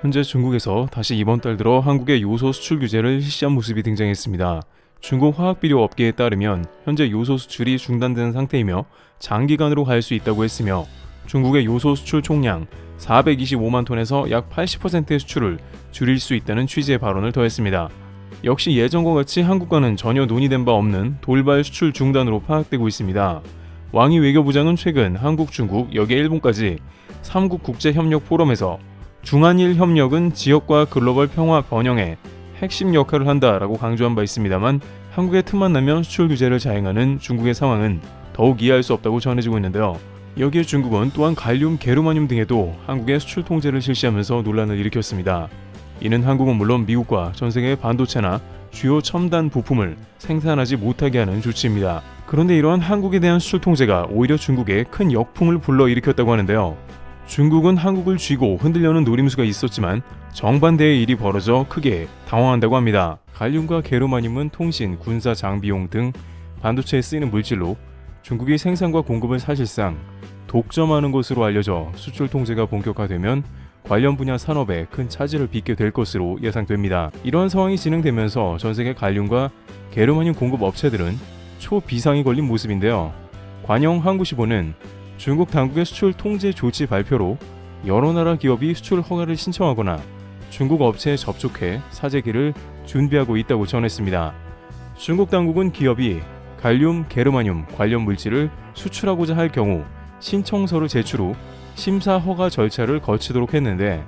현재 중국에서 다시 이번 달 들어 한국의 요소 수출 규제를 실시한 모습이 등장했습니다. 중국 화학비료 업계에 따르면 현재 요소 수출이 중단된 상태이며 장기간으로 갈 수 있다고 했으며 중국의 요소 수출 총량 425만 톤에서 약 80%의 수출을 줄일 수 있다는 취지의 발언을 더했습니다. 역시 예전과 같이 한국과는 전혀 논의된 바 없는 돌발 수출 중단으로 파악되고 있습니다. 왕이 외교부장은 최근 한국, 중국, 여기에 일본까지 3국 국제협력 포럼에서 중한일 협력은 지역과 글로벌 평화 번영에 핵심 역할을 한다라고 강조한 바 있습니다만 한국의 틈만 나면 수출 규제를 자행하는 중국의 상황은 더욱 이해할 수 없다고 전해지고 있는데요. 여기에 중국은 또한 갈륨, 게르마늄 등에도 한국의 수출 통제를 실시하면서 논란을 일으켰습니다. 이는 한국은 물론 미국과 전 세계의 반도체나 주요 첨단 부품을 생산하지 못하게 하는 조치입니다. 그런데 이러한 한국에 대한 수출 통제가 오히려 중국에 큰 역풍을 불러일으켰다고 하는데요. 중국은 한국을 쥐고 흔들려는 노림수가 있었지만 정반대의 일이 벌어져 크게 당황한다고 합니다. 갈륨과 게르마늄은 통신, 군사 장비용 등 반도체에 쓰이는 물질로 중국이 생산과 공급을 사실상 독점하는 것으로 알려져 수출 통제가 본격화되면 관련 분야 산업에 큰 차질을 빚게 될 것으로 예상됩니다. 이러한 상황이 진행되면서 전 세계 갈륨과 게르마늄 공급 업체들은 초비상이 걸린 모습인데요. 관영 한국시보는 중국 당국의 수출 통제 조치 발표로 여러 나라 기업이 수출 허가를 신청하거나 중국 업체에 접촉해 사재기를 준비하고 있다고 전했습니다. 중국 당국은 기업이 갈륨, 게르마늄 관련 물질을 수출하고자 할 경우 신청서를 제출 후 심사 허가 절차를 거치도록 했는데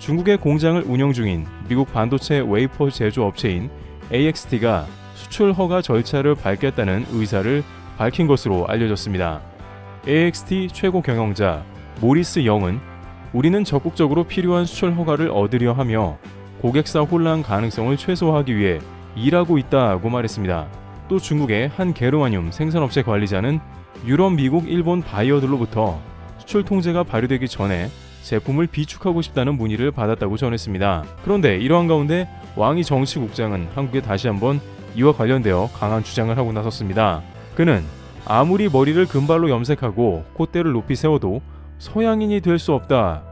중국의 공장을 운영 중인 미국 반도체 웨이퍼 제조 업체인 AXT가 수출 허가 절차를 밟겠다는 의사를 밝힌 것으로 알려졌습니다. AXT 최고 경영자 모리스 영은 우리는 적극적으로 필요한 수출 허가를 얻으려 하며 고객사 혼란 가능성을 최소화하기 위해 일하고 있다고 말했습니다. 또 중국의 한 게르마늄 생산업체 관리자는 유럽, 미국, 일본 바이어들로부터 수출 통제가 발효되기 전에 제품을 비축하고 싶다는 문의를 받았다고 전했습니다. 그런데 이러한 가운데 왕이 정치국장은 한국에 다시 한번 이와 관련되어 강한 주장을 하고 나섰습니다. 그는 아무리 머리를 금발로 염색하고 콧대를 높이 세워도 서양인이 될 수 없다.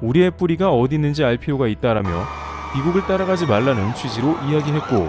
우리의 뿌리가 어디 있는지 알 필요가 있다라며 미국을 따라가지 말라는 취지로 이야기했고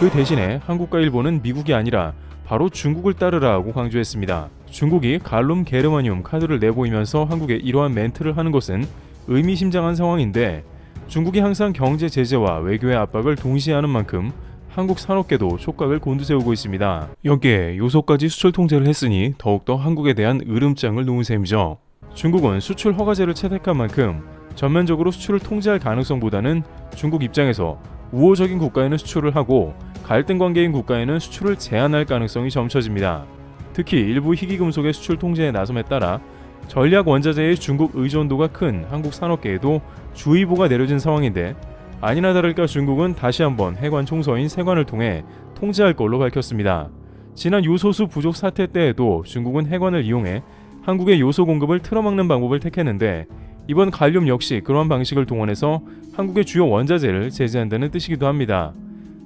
그 대신에 한국과 일본은 미국이 아니라 바로 중국을 따르라고 강조했습니다. 중국이 갈룸 게르마늄 카드를 내보이면서 한국에 이러한 멘트를 하는 것은 의미심장한 상황인데 중국이 항상 경제 제재와 외교의 압박을 동시에 하는 만큼 한국 산업계도 촉각을 곤두세우고 있습니다. 여기에 요소까지 수출 통제를 했으니 더욱더 한국에 대한 으름장을 놓은 셈이죠. 중국은 수출 허가제를 채택한 만큼 전면적으로 수출을 통제할 가능성보다는 중국 입장에서 우호적인 국가에는 수출을 하고 갈등 관계인 국가에는 수출을 제한할 가능성이 점쳐집니다. 특히 일부 희귀금속의 수출 통제에 나섬에 따라 전략 원자재의 중국 의존도가 큰 한국 산업계에도 주의보가 내려진 상황인데 아니나 다를까 중국은 다시 한번 해관 총서인 세관을 통해 통제할 걸로 밝혔습니다. 지난 요소수 부족 사태 때에도 중국은 해관을 이용해 한국의 요소 공급을 틀어막는 방법을 택했는데 이번 갈륨 역시 그러한 방식을 동원해서 한국의 주요 원자재를 제재한다는 뜻이기도 합니다.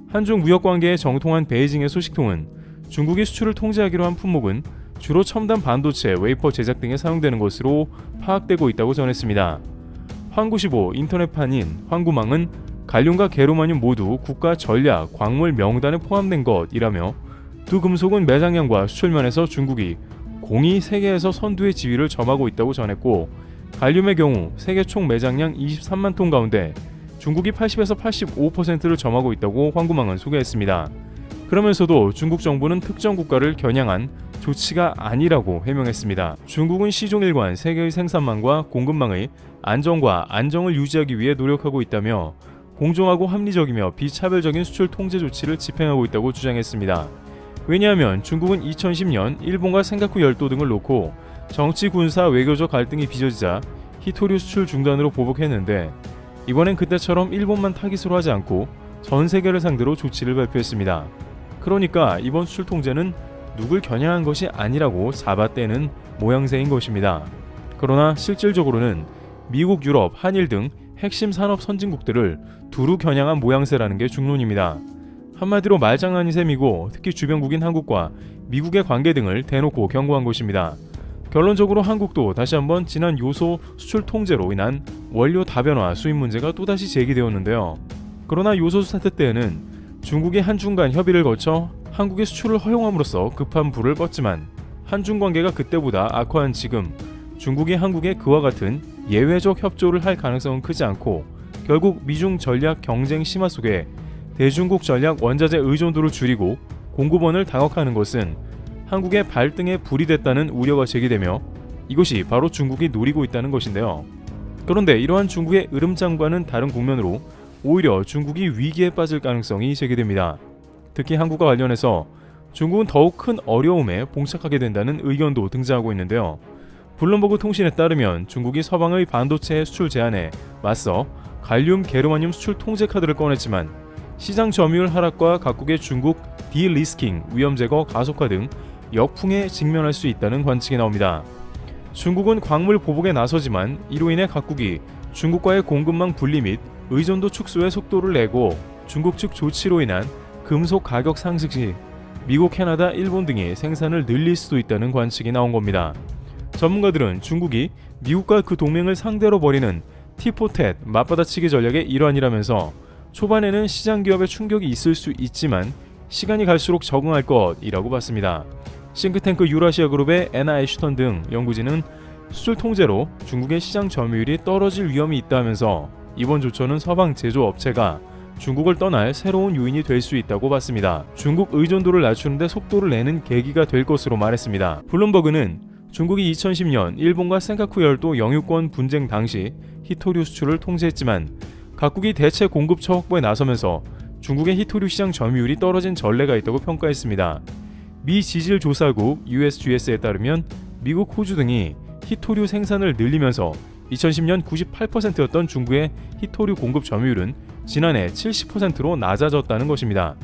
한중 무역 관계에 정통한 베이징의 소식통은 중국이 수출을 통제하기로 한 품목은 주로 첨단 반도체, 웨이퍼 제작 등에 사용되는 것으로 파악되고 있다고 전했습니다. 황구시보 인터넷판인 황구망은 갈륨과 게르마늄 모두 국가 전략 광물 명단에 포함된 것이라며 두 금속은 매장량과 수출면에서 중국이 공이 세계에서 선두의 지위를 점하고 있다고 전했고 갈륨의 경우 세계 총 매장량 23만 톤 가운데 중국이 80에서 85%를 점하고 있다고 황구망은 소개했습니다. 그러면서도 중국 정부는 특정 국가를 겨냥한 조치가 아니라고 해명했습니다. 중국은 시종일관 세계의 생산망과 공급망의 안정과 안정을 유지하기 위해 노력하고 있다며 공정하고 합리적이며 비차별적인 수출 통제 조치를 집행하고 있다고 주장했습니다. 왜냐하면 중국은 2010년 일본과 생가쿠 열도 등을 놓고 정치, 군사, 외교적 갈등이 빚어지자 히토류 수출 중단으로 보복했는데 이번엔 그때처럼 일본만 타깃으로 하지 않고 전 세계를 상대로 조치를 발표했습니다. 그러니까 이번 수출 통제는 누굴 겨냥한 것이 아니라고 잡아떼는 모양새인 것입니다. 그러나 실질적으로는 미국, 유럽, 한일 등 핵심 산업 선진국들을 두루 겨냥한 모양새라는 게 중론입니다. 한마디로 말장난이 셈이고 특히 주변국인 한국과 미국의 관계 등을 대놓고 경고한 것입니다. 결론적으로 한국도 다시 한번 지난 요소 수출 통제로 인한 원료 다변화 수입 문제가 또다시 제기되었는데요. 그러나 요소수 사태 때에는 중국이 한중 간 협의를 거쳐 한국의 수출을 허용함으로써 급한 불을 껐지만 한중 관계가 그때보다 악화한 지금 중국이 한국에 그와 같은 예외적 협조를 할 가능성은 크지 않고 결국 미중 전략 경쟁 심화 속에 대중국 전략 원자재 의존도를 줄이고 공급원을 다각화하는 것은 한국의 발등에 불이 됐다는 우려가 제기되며 이것이 바로 중국이 노리고 있다는 것인데요. 그런데 이러한 중국의 으름장과는 다른 국면으로 오히려 중국이 위기에 빠질 가능성이 제기됩니다. 특히 한국과 관련해서 중국은 더욱 큰 어려움에 봉착하게 된다는 의견도 등장하고 있는데요. 블룸버그 통신에 따르면 중국이 서방의 반도체 수출 제한에 맞서 갈륨 게르마늄 수출 통제 카드를 꺼냈지만 시장 점유율 하락과 각국의 중국 디리스킹, 위험 제거 가속화 등 역풍에 직면할 수 있다는 관측이 나옵니다. 중국은 광물 보복에 나서지만 이로 인해 각국이 중국과의 공급망 분리 및 의존도 축소에 속도를 내고 중국 측 조치로 인한 금속 가격 상승 시 미국, 캐나다, 일본 등이 생산을 늘릴 수도 있다는 관측이 나온 겁니다. 전문가들은 중국이 미국과 그 동맹을 상대로 벌이는 티포텟 맞받아치기 전략의 일환이라면서 초반에는 시장 기업에 충격이 있을 수 있지만 시간이 갈수록 적응할 것이라고 봤습니다. 싱크탱크 유라시아 그룹의 에나 애슈턴 등 연구진은 수출 통제로 중국의 시장 점유율이 떨어질 위험이 있다면서 이번 조처는 서방 제조업체가 중국을 떠날 새로운 요인이 될 수 있다고 봤습니다. 중국 의존도를 낮추는데 속도를 내는 계기가 될 것으로 말했습니다. 블룸버그는 중국이 2010년 일본과 센카쿠 열도 영유권 분쟁 당시 히토류 수출을 통제했지만 각국이 대체 공급처 확보에 나서면서 중국의 히토류 시장 점유율이 떨어진 전례가 있다고 평가했습니다. 미 지질 조사국 USGS에 따르면 미국, 호주 등이 히토류 생산을 늘리면서 2010년 98%였던 중국의 히토류 공급 점유율은 지난해 70%로 낮아졌다는 것입니다.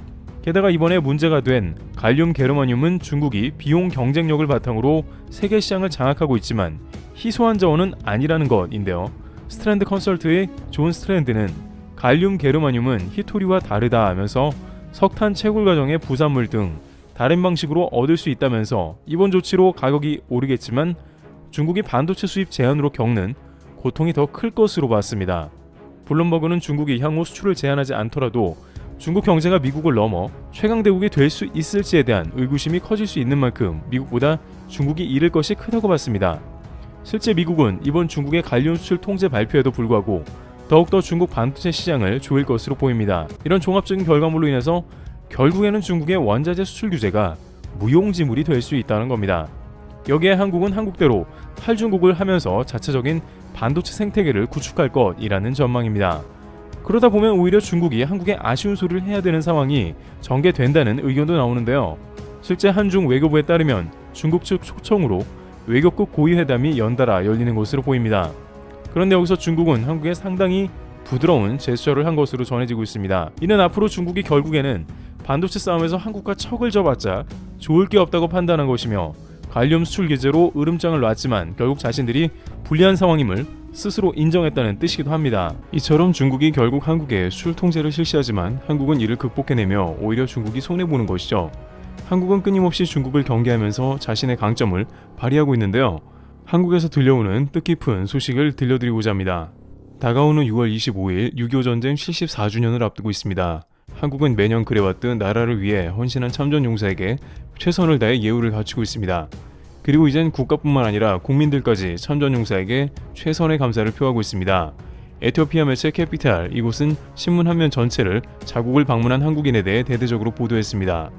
게다가 이번에 문제가 된 갈륨 게르마늄은 중국이 비용 경쟁력을 바탕으로 세계 시장을 장악하고 있지만 희소한 자원은 아니라는 것인데요. 스트랜드 컨설트의 존 스트랜드는 갈륨 게르마늄은 히토리와 다르다 하면서 석탄 채굴 과정의 부산물 등 다른 방식으로 얻을 수 있다면서 이번 조치로 가격이 오르겠지만 중국이 반도체 수입 제한으로 겪는 고통이 더 클 것으로 봤습니다. 블룸버그는 중국이 향후 수출을 제한하지 않더라도 중국 경제가 미국을 넘어 최강 대국이 될 수 있을지에 대한 의구심이 커질 수 있는 만큼 미국보다 중국이 잃을 것이 크다고 봤습니다. 실제 미국은 이번 중국의 관련 수출 통제 발표에도 불구하고 더욱더 중국 반도체 시장을 조일 것으로 보입니다. 이런 종합적인 결과물로 인해서 결국에는 중국의 원자재 수출 규제가 무용지물이 될 수 있다는 겁니다. 여기에 한국은 한국대로 탈중국을 하면서 자체적인 반도체 생태계를 구축할 것이라는 전망입니다. 그러다 보면 오히려 중국이 한국에 아쉬운 소리를 해야 되는 상황이 전개된다는 의견도 나오는데요. 실제 한중 외교부에 따르면 중국 측 초청으로 외교급 고위회담이 연달아 열리는 것으로 보입니다. 그런데 여기서 중국은 한국에 상당히 부드러운 제스처를 한 것으로 전해지고 있습니다. 이는 앞으로 중국이 결국에는 반도체 싸움에서 한국과 척을 져봤자 좋을 게 없다고 판단한 것이며 갈륨 수출 규제로 으름장을 놨지만 결국 자신들이 불리한 상황임을 스스로 인정했다는 뜻이기도 합니다. 이처럼 중국이 결국 한국에 수출 통제를 실시하지만 한국은 이를 극복해내며 오히려 중국이 손해보는 것이죠. 한국은 끊임없이 중국을 경계하면서 자신의 강점을 발휘하고 있는데요. 한국에서 들려오는 뜻깊은 소식을 들려드리고자 합니다. 다가오는 6월 25일 6.25 전쟁 74주년을 앞두고 있습니다. 한국은 매년 그래왔듯 나라를 위해 헌신한 참전 용사에게 최선을 다해 예우를 갖추고 있습니다. 그리고 이젠 국가뿐만 아니라 국민들까지 참전 용사에게 최선의 감사를 표하고 있습니다. 에티오피아 매체 캐피탈 이곳은 신문 한 면 전체를 자국을 방문한 한국인에 대해 대대적으로 보도했습니다.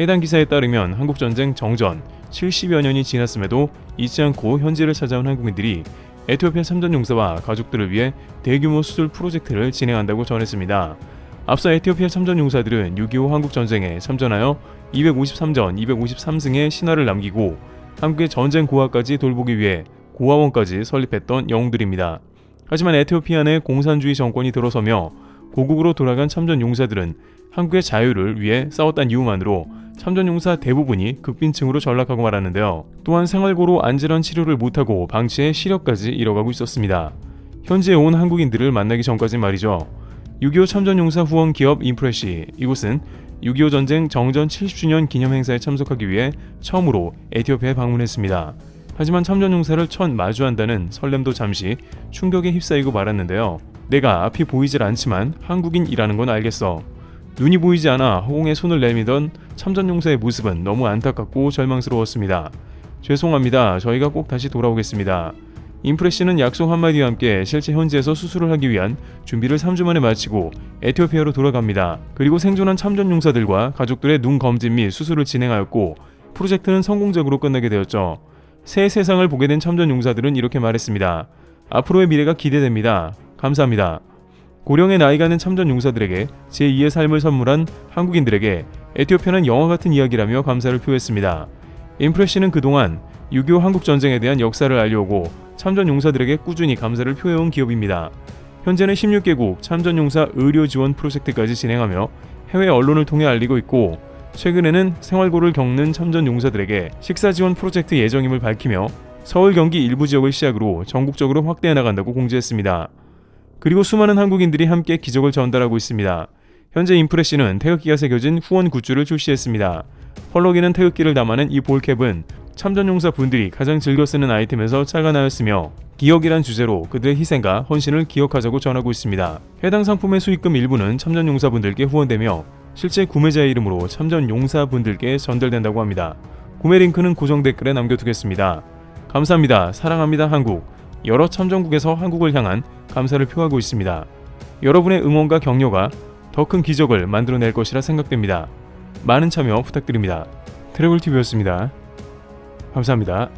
해당 기사에 따르면 한국 전쟁 정전 70여 년이 지났음에도 잊지 않고 현지를 찾아온 한국인들이 에티오피아 참전 용사와 가족들을 위해 대규모 수술 프로젝트를 진행한다고 전했습니다. 앞서 에티오피아 참전 용사들은 6.25 한국 전쟁에 참전하여 253전 253승의 신화를 남기고 한국의 전쟁 고아까지 돌보기 위해 고아원까지 설립했던 영웅들입니다. 하지만 에티오피아 내 공산주의 정권이 들어서며 고국으로 돌아간 참전 용사들은 한국의 자유를 위해 싸웠다는 이유만으로 참전 용사 대부분이 극빈층으로 전락하고 말았는데요. 또한 생활고로 안질환 치료를 못하고 방치해 시력까지 잃어가고 있었습니다. 현지에 온 한국인들을 만나기 전까지 말이죠. 6.25 참전용사 후원 기업 인프레시 이곳은 6.25 전쟁 정전 70주년 기념 행사에 참석하기 위해 처음으로 에티오피아에 방문했습니다. 하지만 참전용사를 첫 마주한다는 설렘도 잠시 충격에 휩싸이고 말았는데요. 내가 앞이 보이질 않지만 한국인이라는 건 알겠어. 눈이 보이지 않아 허공에 손을 내밀던 참전용사의 모습은 너무 안타깝고 절망스러웠습니다. 죄송합니다. 저희가 꼭 다시 돌아오겠습니다. 인프레시는 약속 한마디와 함께 실제 현지에서 수술을 하기 위한 준비를 3주 만에 마치고 에티오피아로 돌아갑니다. 그리고 생존한 참전 용사들과 가족들의 눈 검진 및 수술을 진행하였고 프로젝트는 성공적으로 끝나게 되었죠. 새 세상을 보게 된 참전 용사들은 이렇게 말했습니다. 앞으로의 미래가 기대됩니다. 감사합니다. 고령의 나이가 는 참전 용사들에게 제2의 삶을 선물한 한국인들에게 에티오피아는 영화 같은 이야기라며 감사를 표했습니다. 인프레시는 그동안 6.25 한국전쟁에 대한 역사를 알려오고 참전용사들에게 꾸준히 감사를 표해온 기업입니다. 현재는 16개국 참전용사 의료 지원 프로젝트까지 진행하며 해외 언론을 통해 알리고 있고 최근에는 생활고를 겪는 참전용사들에게 식사 지원 프로젝트 예정임을 밝히며 서울 경기 일부 지역을 시작으로 전국적으로 확대해 나간다고 공지했습니다. 그리고 수많은 한국인들이 함께 기적을 전달하고 있습니다. 현재 인프레시는 태극기가 새겨진 후원 굿즈를 출시했습니다. 펄럭이는 태극기를 담아낸 이 볼캡은 참전용사 분들이 가장 즐겨 쓰는 아이템에서 착안하였으며 기억이란 주제로 그들의 희생과 헌신을 기억하자고 전하고 있습니다. 해당 상품의 수익금 일부는 참전용사분들께 후원되며 실제 구매자의 이름으로 참전용사분들께 전달된다고 합니다. 구매 링크는 고정 댓글에 남겨두겠습니다. 감사합니다. 사랑합니다. 한국. 여러 참전국에서 한국을 향한 감사를 표하고 있습니다. 여러분의 응원과 격려가 더 큰 기적을 만들어낼 것이라 생각됩니다. 많은 참여 부탁드립니다. 트래블TV였습니다. 감사합니다.